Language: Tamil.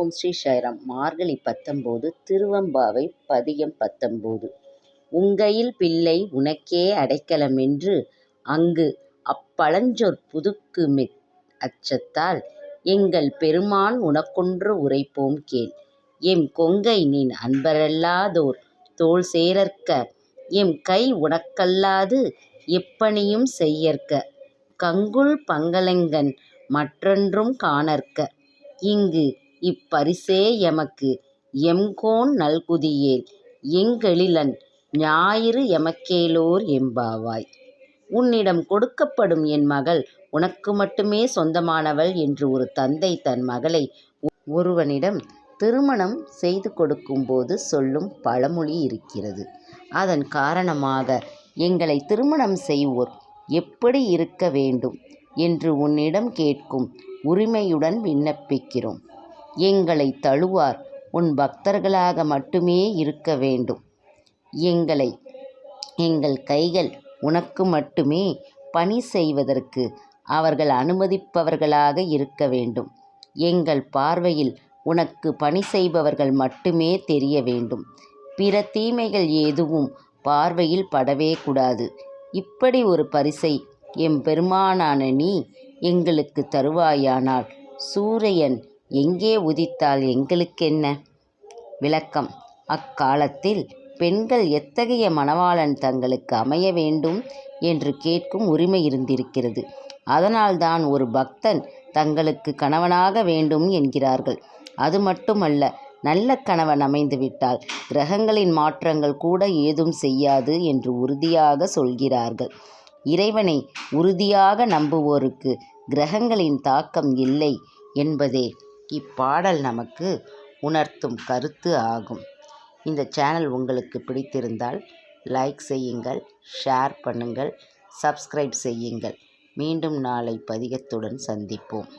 ஓம் ஸ்ரீ சாய்ராம் மார்கழி பத்தொம்போது திருவம்பாவை பதியம் பத்தொம்போது உங்கையில் பிள்ளை உனக்கே அடைக்கலமென்று அங்கு அப்பழஞ்சொற் புதுக்கு புதுக்குமிக் அச்சத்தால் எங்கள் பெருமான் உனக்கொன்று உரைப்போம் கேள். எம் கொங்கை நின் அன்பரல்லாதோர் தோள் சேரற்க எம் கை உனக்கல்லாது எப்பணியும் செய்யற்க கங்குல் பங்கலெங்கண் மற்றொன்றும் காணற்க இங்கு இப்பரிசே எமக்கு எம்கோன் நல்குதியேல் எங்கெழிலன் ஞாயிறு எமக்கேலோர் எம்பாவாய். உன்னிடம் கொடுக்கப்படும் என் மகள் உனக்கு மட்டுமே சொந்தமானவள் என்று ஒரு தந்தை தன் மகளை ஒருவனிடம் திருமணம் செய்து கொடுக்கும்போது சொல்லும் பழமொழி இருக்கிறது. அதன் காரணமாக எங்களை திருமணம் செய்வோர் எப்படி இருக்க வேண்டும் என்று உன்னிடம் கேட்கும் உரிமையுடன் விண்ணப்பிக்கிறோம். எங்களை தழுவார் உன் பக்தர்களாக மட்டுமே இருக்க வேண்டும். எங்களை எங்கள் கைகள் உனக்கு மட்டுமே பணி செய்வதற்கு அவர்கள் அனுமதிப்பவர்களாக இருக்க வேண்டும். எங்கள் பார்வையில் உனக்கு பணி செய்பவர்கள் மட்டுமே தெரிய வேண்டும். பிற தீமைகள் எதுவும் பார்வையில் படவே கூடாது. இப்படி ஒரு பரிசை எம்பெருமானான நீ எங்களுக்கு தருவாயானால் சூரியன் எங்கே உதித்தால் எங்களுக்கென்ன? விளக்கம் அக்காலத்தில் பெண்கள் எத்தகைய மணவாளன் தங்களுக்கு அமைய வேண்டும் என்று கேட்கும் உரிமை இருந்திருக்கிறது. அதனால்தான் ஒரு பக்தன் தங்களுக்கு கணவனாக வேண்டும் என்கிறார்கள். அது மட்டுமல்ல நல்ல கணவன் அமைந்துவிட்டால் கிரகங்களின் மாற்றங்கள் கூட ஏதும் செய்யாது என்று உறுதியாக சொல்கிறார்கள். இறைவனை உறுதியாக நம்புவோருக்கு கிரகங்களின் தாக்கம் இல்லை என்பதே இப்பாடல் நமக்கு உணர்த்தும் கருத்து ஆகும். இந்த சேனல் உங்களுக்கு பிடித்திருந்தால் லைக் செய்யுங்கள் ஷேர் பண்ணுங்கள் சப்ஸ்கிரைப் செய்யுங்கள். மீண்டும் நாளை பதிகத்துடன் சந்திப்போம்.